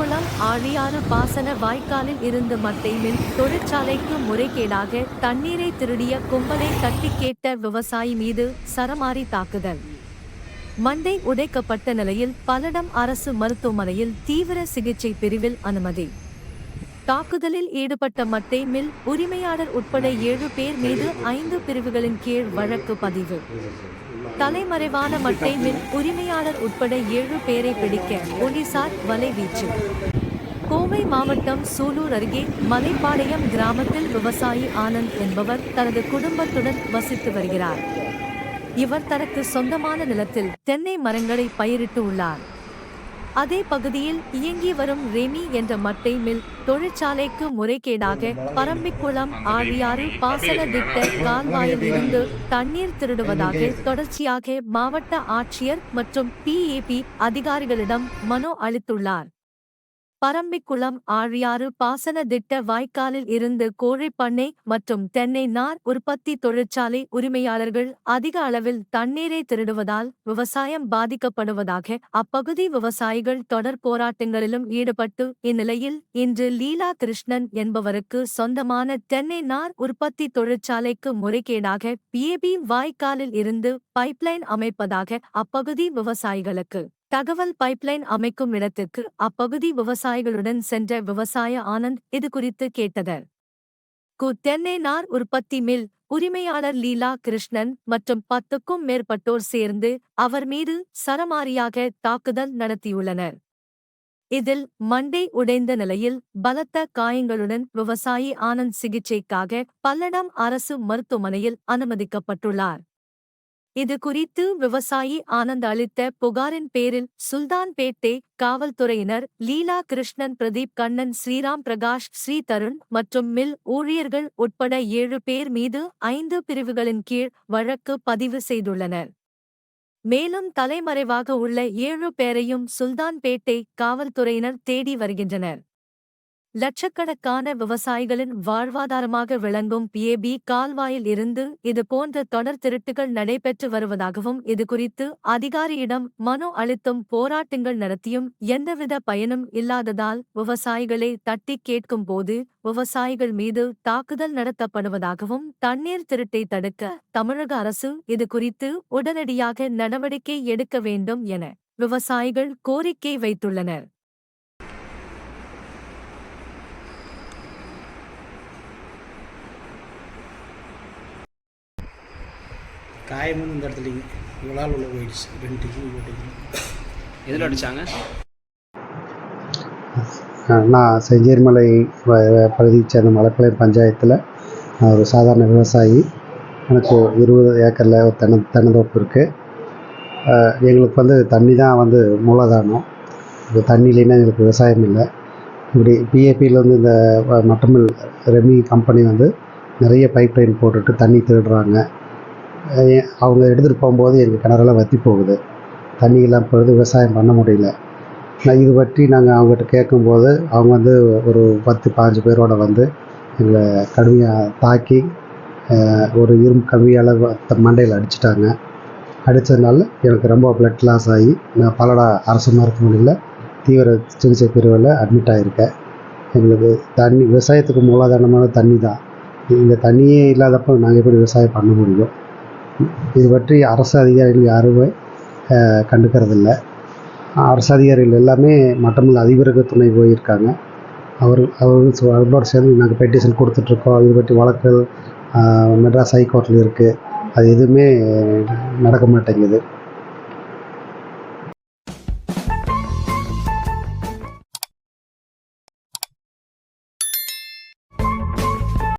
குளம் ஆழியாறு பாசன வாய்க்காலில் இருந்து மட்டைமில் தொழிற்சாலைக்கு முறைகேடாக தண்ணீரை திருடிய கும்பலை தட்டி கேட்ட விவசாயி மீது சரமாரி தாக்குதல். மண்டை உடைக்கப்பட்ட நிலையில் பலடம் அரசு மருத்துவமனையில் தீவிர சிகிச்சை பிரிவில் அனுமதி. தாக்குதலில் ஈடுபட்ட மட்டை மில் உரிமையாளர் உட்பட ஏழு பேர் மீது ஐந்து பிரிவுகளின் கீழ் வழக்கு பதிவு. தலைமறைவான மட்டை உரிமையாளர் உட்பட ஏழு பேரை பிடிக்க போலீசார் வலைவீச்சு கோவை மாவட்டம் சூலூர் அருகே மலைப்பாளையம் கிராமத்தில் விவசாயி ஆனந்த் என்பவர் தனது குடும்பத்துடன் வசித்து வருகிறார். இவர் தனக்கு சொந்தமான நிலத்தில் தென்னை மரங்களை பயிரிட்டு உள்ளார். அதே பகுதியில் இயங்கி வரும் ரெமி என்ற மட்டை மில் தொழிற்சாலைக்கு முறைகேடாக பரம்பிக்குளம் ஆழியாறு பாசன திட்ட கால்வாயில் இருந்து தண்ணீர் திருடுவதாக தொடர்ச்சியாக மாவட்ட ஆட்சியர் மற்றும் பிஏபி அதிகாரிகளிடம் மனு அளித்துள்ளார். பரம்பிக்குளம் ஆழியாறு பாசன திட்ட வாய்க்காலில் இருந்து கோழிப்பண்ணை மற்றும் தென்னை நார் உற்பத்தி தொழிற்சாலை உரிமையாளர்கள் அதிக அளவில் தண்ணீரை திருடுவதால் விவசாயம் பாதிக்கப்படுவதாக அப்பகுதி விவசாயிகள் தொடர் போராட்டங்களிலும் ஈடுபட்டு இந்நிலையில் இன்று லீலா கிருஷ்ணன் என்பவருக்கு சொந்தமான தென்னை நார் உற்பத்தி தொழிற்சாலைக்கு முறைகேடாக பிஏபி வாய்க்காலில் இருந்து பைப்லைன் அமைப்பதாக அப்பகுதி விவசாயிகளுக்கு தகவல் பைப்லைன் அமைக்கும் இடத்திற்கு அப்பகுதி விவசாயிகளுடன் சென்ற விவசாய ஆனந்த் இது குறித்து கேட்டதர் கு தென்னை நார் உற்பத்தி மில் உரிமையாளர் லீலா கிருஷ்ணன் மற்றும் பத்துக்கும் மேற்பட்டோர் சேர்ந்து அவர் மீது சரமாரியாக தாக்குதல் நடத்தியுள்ளனர். இதில் மண்டை உடைந்த நிலையில் பலத்த காயங்களுடன் விவசாயி ஆனந்த் சிகிச்சைக்காக பல்லடம் அரசு மருத்துவமனையில் அனுமதிக்கப்பட்டுள்ளார். இது குறித்து விவசாயி ஆனந்த் அளித்த புகாரின் பேரில் சுல்தான்பேட்டை காவல்துறையினர் லீலா கிருஷ்ணன் பிரதீப் கண்ணன் ஸ்ரீராம் பிரகாஷ் ஸ்ரீ தருண் மற்றும் மில் ஊழியர்கள் உட்பட ஏழு பேர் மீது ஐந்து பிரிவுகளின் கீழ் வழக்கு பதிவு செய்துள்ளனர். மேலும் தலைமறைவாக உள்ள ஏழு பேரையும் சுல்தான்பேட்டை காவல்துறையினர் தேடி வருகின்றனர். லட்சக்கணக்கான விவசாயிகளின் வாழ்வாதாரமாக விளங்கும் பிஏபி கால்வாயில் இருந்து இது போன்ற தொடர் திருட்டுகள் நடைபெற்று வருவதாகவும் இதுகுறித்து அதிகாரியிடம் மனு அளித்தும் போராட்டங்கள் நடத்தியும் எந்தவித பயனும் இல்லாததால் விவசாயிகளை தட்டி கேட்கும் போது விவசாயிகள் மீது தாக்குதல் நடத்தப்படுவதாகவும் தண்ணீர் திருட்டை தடுக்க தமிழக அரசு இது குறித்து உடனடியாக நடவடிக்கை எடுக்க வேண்டும் என விவசாயிகள் கோரிக்கை வைத்துள்ளனர். காயம் வந்து இந்த இடத்துலைங்க இவ்வளோ உள்ள போயிடுச்சு. ரெண்டு டிக்கி போட்டுக்கணும். எதில் அடிச்சாங்க? நான் செஞ்சேரிமலை பகுதியைச் சேர்ந்த மலைப்பாளையம் பஞ்சாயத்தில் நான் ஒரு சாதாரண விவசாயி. எனக்கு இருபது ஏக்கரில் ஒரு தென்னை தென்னந்தோப்பு இருக்குது எங்களுக்கு வந்து தண்ணி தான் வந்து மூலதானம். இப்போ தண்ணி இல்லைன்னா எங்களுக்கு விவசாயம் இல்லை. இப்படி பிஏபியில் வந்து இந்த மட்டமில் ரெமி கம்பெனி வந்து நிறைய பைப் லைன் போட்டுட்டு தண்ணி திருடுறாங்க. அவங்க எடுத்துகிட்டு போகும்போது எங்கள் கிணறெல்லாம் வற்றி போகுது. தண்ணி இல்லாமல் போகுது விவசாயம் பண்ண முடியல. நான் இது பற்றி நாங்கள் அவங்ககிட்ட கேட்கும்போது அவங்க வந்து ஒரு பத்து பாஞ்சு பேரோட வந்து எங்களை கடுமையாக தாக்கி ஒரு இரும்பு கம்மியால் மண்டையில் அடிச்சிட்டாங்க. அடித்ததுனால எனக்கு ரொம்ப பிளட் லாஸ் ஆகி நான் பல்லடா அரசு மருத்துவமனையில் தீவிர சிகிச்சை பிரிவில் அட்மிட் ஆகியிருக்கேன் எங்களுக்கு தண்ணி விவசாயத்துக்கு மூலாதாரமான தண்ணி தான் இந்த தண்ணியே இல்லாதப்போ நாங்கள் எப்படி விவசாயம் பண்ண முடியும்? இது பற்றி அரசு அதிகாரிகள் யாருமே கண்டுக்கிறதில்ல. அரசு அதிகாரிகள் எல்லாமே மட்டமில் அதிபருக்கு துணை போயிருக்காங்க. அவர் அவர்கள் அவர்களோடு அவர்களோட சேர்ந்து நாங்கள் பெட்டிஷன் கொடுத்துட்ருக்கோம். இது பற்றி வழக்குகள் மெட்ராஸ் ஹைகோர்ட்டில் இருக்குது அது எதுவுமே நடக்க மாட்டேங்குது.